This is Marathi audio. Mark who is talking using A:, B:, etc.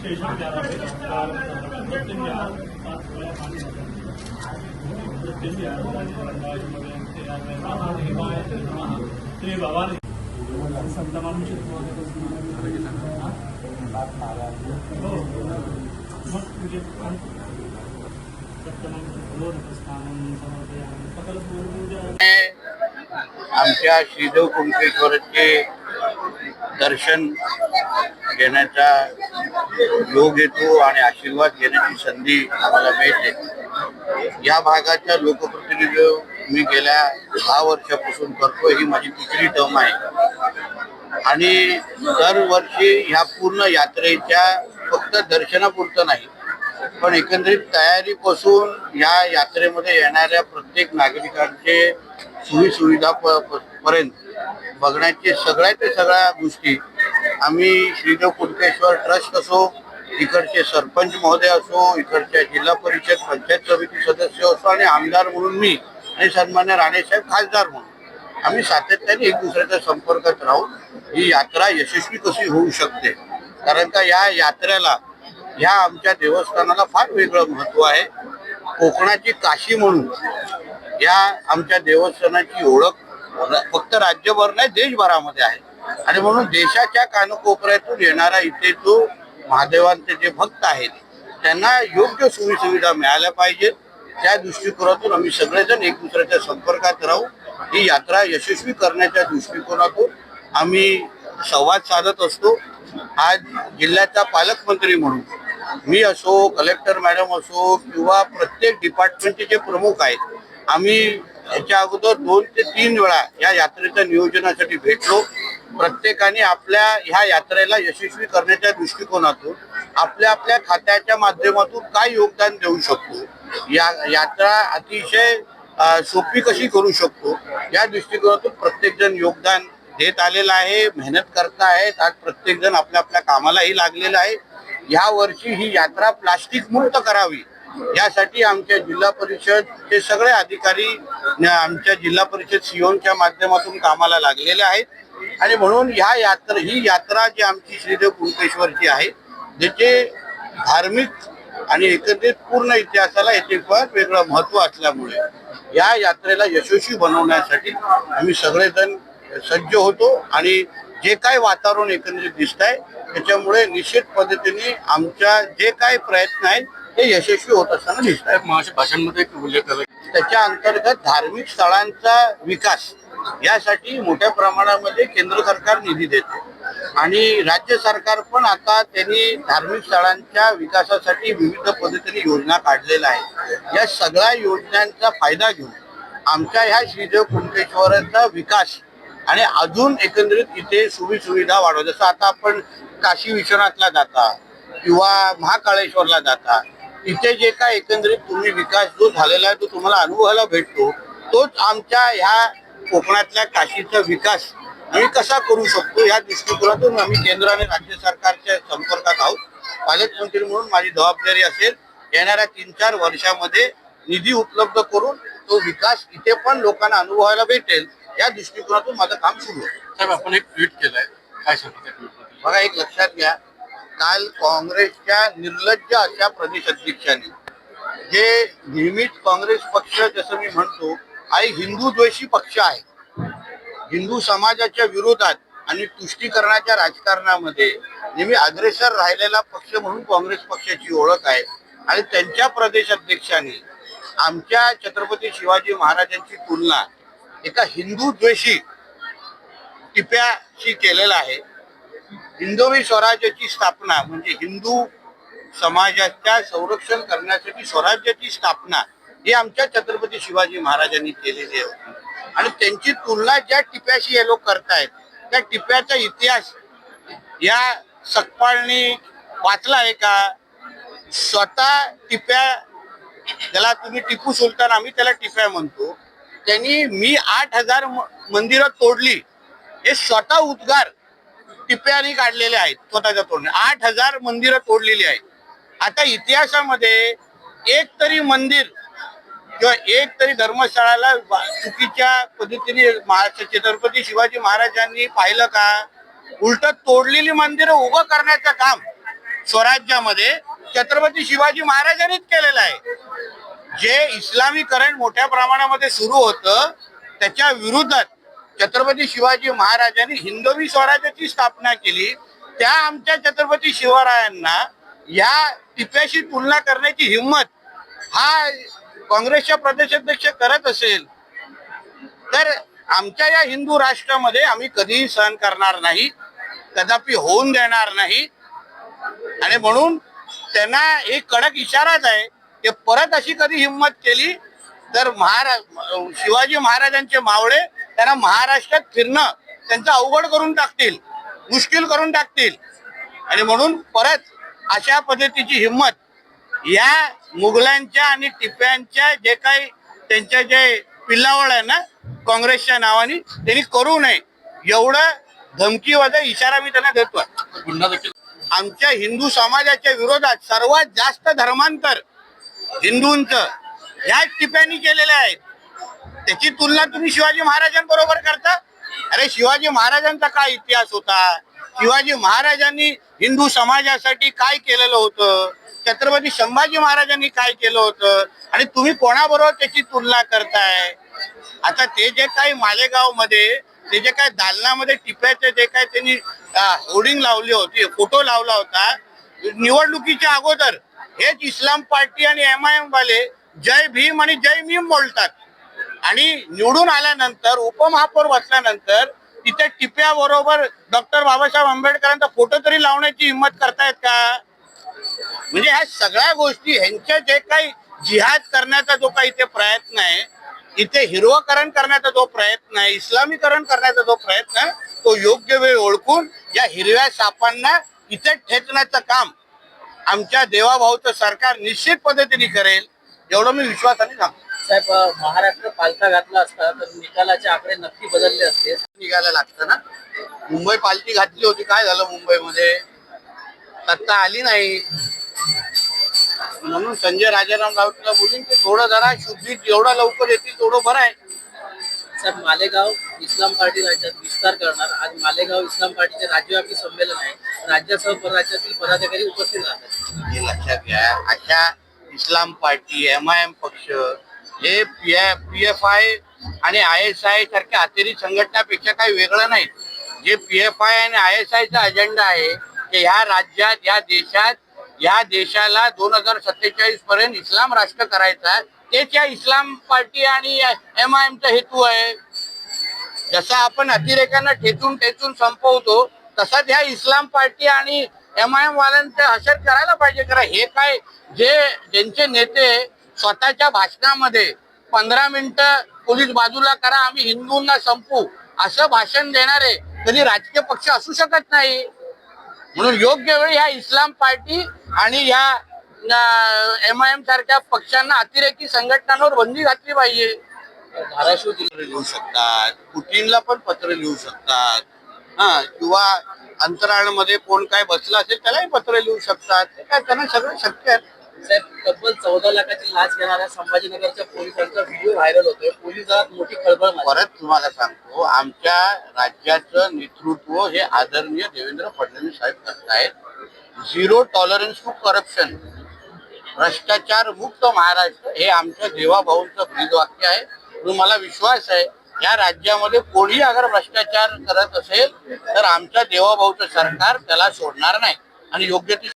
A: स्टेशन जा रहा है प्रत्येक जा पाच वेळा पाणी होतं प्रत्येक जा श्री भवानी संत माणूस हो मग तुझे स्थान सकल पूर्वजा
B: आमच्या श्रीदेव कुंकेश्वराचे दर्शन घेण्याचा योग येतो आणि आशीर्वाद घेण्याची संधी आम्हाला मिळते. या भागाच्या लोकप्रतिनिधी मी गेल्या दहा वर्षापासून करतो ही माझी तिसरी टर्म आहे. आणि दरवर्षी ह्या पूर्ण यात्रेच्या फक्त दर्शनापुरतं नाही पण एकंदरीत तयारीपासून या यात्रेमध्ये येणाऱ्या प्रत्येक नागरिकांचे सोयी सुविधा प- पर्यंत बघण्याचे सगळ्या ते सगळ्या गोष्टी. आम्ही श्रीदेव कुंटेश्वर ट्रस्ट असो इकडचे सरपंच महोदय असो इकडच्या जिल्हा परिषद पंचायत समिती सदस्य असो आणि आमदार म्हणून मी आणि सन्मान्य राणेसाहेब खासदार म्हणून. आम्ही सातत्याने एक दुसऱ्याच्या संपर्कात राहून ही यात्रा यशस्वी कशी होऊ शकते? कारण का या यात्रेला ह्या आमच्या देवस्थानाला फार वेगळं महत्त्व आहे. कोकणाची काशी म्हणून या आमच्या देवस्थानाची ओळख फक्त राज्यभर नाही देशभरामध्ये आहे. आणि म्हणून देशाच्या कानकोपऱ्यातून येणारा इथे जो महादेवांचे जे भक्त आहेत त्यांना योग्य सोयी सुविधा मिळाल्या पाहिजेत. त्या दृष्टिकोनातून आम्ही सगळेजण एक दुसऱ्याच्या संपर्कात राहू. ही यात्रा यशस्वी करण्याच्या दृष्टिकोनातून आम्ही संवाद साधत असतो. आज जिल्ह्याचा पालकमंत्री म्हणून मी असो कलेक्टर मॅडम असो किंवा प्रत्येक डिपार्टमेंटचे जे प्रमुख आहेत आम्ही याच्या अगोदर दोन ते तीन वेळा या यात्रेच्या नियोजनासाठी भेटलो. प्रत्येकाने आपल्या ह्या यात्रेला यशस्वी करण्याच्या दृष्टिकोनातून आपल्या आपल्या खात्याच्या माध्यमातून काय योगदान देऊ शकतो? या यात्रा अतिशय सोपी कशी करू शकतो? या दृष्टिकोनातून प्रत्येकजण योगदान देत आलेलं आहे मेहनत करता आहेत आज प्रत्येकजण आपल्या आपल्या कामालाही लागलेला आहे. या वर्षी ही यात्रा प्लास्टिक मुक्त करावी. यासाठी आमच्या जिल्हा परिषद हे सगळे अधिकारी आमच्या जिल्हा परिषद सीओनच्या माध्यमातून कामाला लागलेले आहेत. आणि म्हणून ह्या यात्रा ही यात्रा जी आमची श्रीदेव कुंकेश्वरची आहे ज्याचे धार्मिक आणि एकत्रित पूर्ण इतिहासाला याचे फार वेगळं महत्त्व असल्यामुळे या यात्रेला यशस्वी बनवण्यासाठी आम्ही सगळेजण सज्ज होतो आणि जे काय वातावरण एकंदरीत दिसत आहे त्याच्यामुळे निश्चित पद्धतीने आमच्या जे काय प्रयत्न आहेत ते यशस्वी होत असताना दिसत आहेत
C: माझ्या भाषणांमध्ये एक उल्लेख
B: त्याच्या अंतर्गत धार्मिक स्थळांचा विकास यासाठी मोठ्या प्रमाणामध्ये केंद्र सरकार निधी देते. आणि राज्य सरकार पण आता त्यांनी धार्मिक स्थळांच्या विकासासाठी विविध पद्धतीने योजना काढलेल्या आहेत. या सगळ्या योजनांचा फायदा घेऊन आमच्या ह्या श्रीदेव कुंटेश्वराचा विकास आणि अजून एकंदरीत इथे सुविधा सुविधा वाढव. जसं आता आपण काशी विश्वनाथला जाता किंवा महाकाळेश्वरला जाता तिथे जे काय एकंदरीत तुम्ही विकास जो झालेला आहे तो तुम्हाला अनुभवायला भेटतो तोच आमच्या ह्या कोकणातल्या काशीचा विकास आम्ही कसा करू शकतो या दृष्टिकोनातून आम्ही केंद्र आणि राज्य सरकारच्या संपर्कात आहोत. पालकमंत्री म्हणून माझी जबाबदारी असेल येणाऱ्या तीन चार वर्षामध्ये निधी उपलब्ध करून तो विकास इथे पण लोकांना अनुभवायला भेटेल या दृष्टिकोनातून माझं काम सुरू आहे.
C: साहेब आपण एक ट्विट केलंय. काय सांगता
B: बघा एक लक्षात घ्या काल काँग्रेसच्या निर्लज्ज अशा प्रदेश अध्यक्षाने जे नेहमीच काँग्रेस पक्ष जसं मी म्हणतो हा एक हिंदू द्वेषी पक्ष आहे. हिंदू समाजाच्या विरोधात आणि तुष्टीकरणाच्या राजकारणामध्ये नेहमी अग्रेसर राहिलेला पक्ष म्हणून काँग्रेस पक्षाची ओळख आहे. आणि त्यांच्या प्रदेश अध्यक्षांनी आमच्या छत्रपती शिवाजी महाराजांची तुलना एका हिंदू द्वेषी टिप्याशी केलेला आहे. हिंदवी स्वराज्याची स्थापना म्हणजे हिंदू समाजाच्या संरक्षण करण्यासाठी स्वराज्याची स्थापना ही आमच्या छत्रपती शिवाजी महाराजांनी केलेली आहे. आणि त्यांची तुलना ज्या टिप्याशी हे लोक करतायत त्या टिप्याचा इतिहास या सकपाळनी वाचला आहे का? स्वतः टिप्या ज्याला तुम्ही टिपू सुलतान आम्ही त्याला टिप्या म्हणतो. त्यांनी मी आठ हजार म- मंदिरं तोडली. हे स्वतः उद्गार टिप्याने काढलेले आहेत स्वतःच्या तोडणे आठ हजार मंदिरं तोडलेली आहेत. आता इतिहासामध्ये एक तरी मंदिर किंवा एक तरी धर्मशाळाला चुकीच्या पद्धतीने छत्रपती शिवाजी महाराजांनी पाहिलं का? उलट तोडलेली मंदिरं उभं करण्याचं काम स्वराज्यामध्ये छत्रपती शिवाजी महाराजांनीच केलेलं आहे. जे इस्लामीकरण मोठ्या प्रमाणामध्ये सुरू होतं त्याच्या विरोधात छत्रपती शिवाजी महाराजांनी हिंदवी स्वराज्याची स्थापना केली. त्या आमच्या छत्रपती शिवरायांना या टिप्याशी तुलना करण्याची हिंमत हा काँग्रेसच्या प्रदेशाध्यक्ष करत असेल तर आमच्या या हिंदू राष्ट्रामध्ये आम्ही कधीही सहन करणार नाही कदापि होऊन देणार नाही. आणि म्हणून त्यांना एक कडक इशाराच आहे की परत अशी कधी हिंमत केली तर महाराज शिवाजी महाराजांचे मावळे त्यांना महाराष्ट्रात फिरणं त्यांचं अवघड करून टाकतील मुश्किल करून टाकतील. आणि म्हणून परत अशा पद्धतीची हिंमत या मुघलांच्या आणि टिप्यांच्या जे काही त्यांच्या जे पिल्लावळ आहे ना काँग्रेसच्या नावाने त्यांनी करू नये. एवढं धमकीवादा इशारा मी त्यांना
C: देखील.
B: आमच्या हिंदू समाजाच्या विरोधात सर्वात जास्त धर्मांतर हिंदूंचं. ह्याच टिप्यांनी केलेले आहेत. त्याची तुलना तुम्ही शिवाजी महाराजांबरोबर करता? अरे शिवाजी महाराजांचा काय इतिहास होता? शिवाजी महाराजांनी हिंदू समाजासाठी काय केलेलं होतं? छत्रपती संभाजी महाराजांनी काय केलं होतं? आणि तुम्ही कोणाबरोबर त्याची तुलना करताय? आता ते जे काही मालेगावमध्ये ते जे काय दालनामध्ये टिप्याचे जे काय त्यांनी होर्डिंग लावली होती फोटो लावला होता निवडणुकीच्या अगोदर हेच इस्लाम पार्टी आणि एम आय एम वाले जय भीम आणि जय भीम बोलतात. आणि निवडून आल्यानंतर उपमहापौर बसल्यानंतर तिथे टिप्या बरोबर डॉक्टर बाबासाहेब आंबेडकरांचा फोटो तरी लावण्याची हिंमत करतायत का? म्हणजे ह्या सगळ्या गोष्टी ह्यांच्या जे काही जिहाद करण्याचा जो काही इथे प्रयत्न आहे इथे हिरवकरण करण्याचा जो प्रयत्न आहे इस्लामीकरण करण्याचा जो प्रयत्न आहे तो योग्य वेळ ओळखून या हिरव्या सापांना इथे ठेचण्याचं काम आमच्या देवाभाऊचं सरकार निश्चित पद्धतीने करेल एवढं मी विश्वासाने सांगतो.
D: साहेब महाराष्ट्र पालथा घातला असता तर निकालाचे आकडे नक्की बदलले असते.
B: निघायला लागतं ना? मुंबई पालटी घातली होती. काय झालं मुंबईमध्ये? सत्ता आली नाही. म्हणून संजय राजाराम राऊतला बोलून की थोडं जरा शुद्धीत जेवढा लवकर येतील तेवढं बरं आहे.
D: साहेब मालेगाव इस्लाम पार्टी राज्यात विस्तार करणार. आज मालेगाव इस्लाम पार्टीचे राज्यव्यापी संमेलन आहे. राज्यासह परराज्यातील पदाधिकारी उपस्थित राहतात.
B: हे लक्षात घ्या. अशा इस्लाम पार्टी एम आय एम पक्ष हे पी पी एफ आय आणि आय एस आय सारख्या अतिरिक्त संघटनापेक्षा काही वेगळं नाही. जे पी एफ आय आणि आय एस आयचा अजेंडा आहे की ह्या राज्यात या देशात या देशाला दोन हजार सत्तेचाळीस पर्यंत इस्लाम राष्ट्र करायचा तेच या इस्लाम पार्टी आणि एम आय एमचा हेतू आहे. जसा आपण अतिरेकांना ठेचून ठेचून संपवतो तसाच ह्या इस्लाम पार्टी आणि एम आय एम वाल्यांचं हशर करायला पाहिजे. करा हे काय जे ज्यांचे नेते स्वतःच्या भाषणामध्ये पंधरा मिनिटं पोलीस बाजूला करा आम्ही हिंदूंना संपू. असं भाषण देणारे कधी राजकीय पक्ष असू शकत नाही. म्हणून योग्य वेळी ह्या इस्लाम पार्टी आणि ह्या एम आय एम सारख्या पक्षांना अतिरेकी संघटनांवर बंदी घातली पाहिजे.
D: धाराशिव
B: पत्र लिहू शकतात पुटीनला पण पत्र लिहू शकतात. हा किंवा अंतराळमध्ये कोण काय बसला असेल त्यालाही पत्र लिहू शकतात. ते काय त्यांना सगळं शक्य आहे.
D: साहेब तब्बल चौदा लाखाची लाच घेणाऱ्या संभाजीनगरच्या पोलिसांचा व्हिडिओ व्हायरल होतोय. पोलिसात मोठी खळबळ
B: परत तुम्हाला सांगतो आमच्या राज्याचं नेतृत्व हे आदरणीय देवेंद्र फडणवीस साहेब करतायत. झिरो टॉलरन्स टू करप्शन भ्रष्टाचार मुक्त महाराष्ट्र हे आमच्या देवाभाऊंचं ब्रीदवाक्य आहे. म्हणून मला विश्वास आहे या राज्यामध्ये कोणी अगर भ्रष्टाचार करत असेल तर आमच्या देवाभाऊचं सरकार त्याला सोडणार नाही. आणि योग्य ती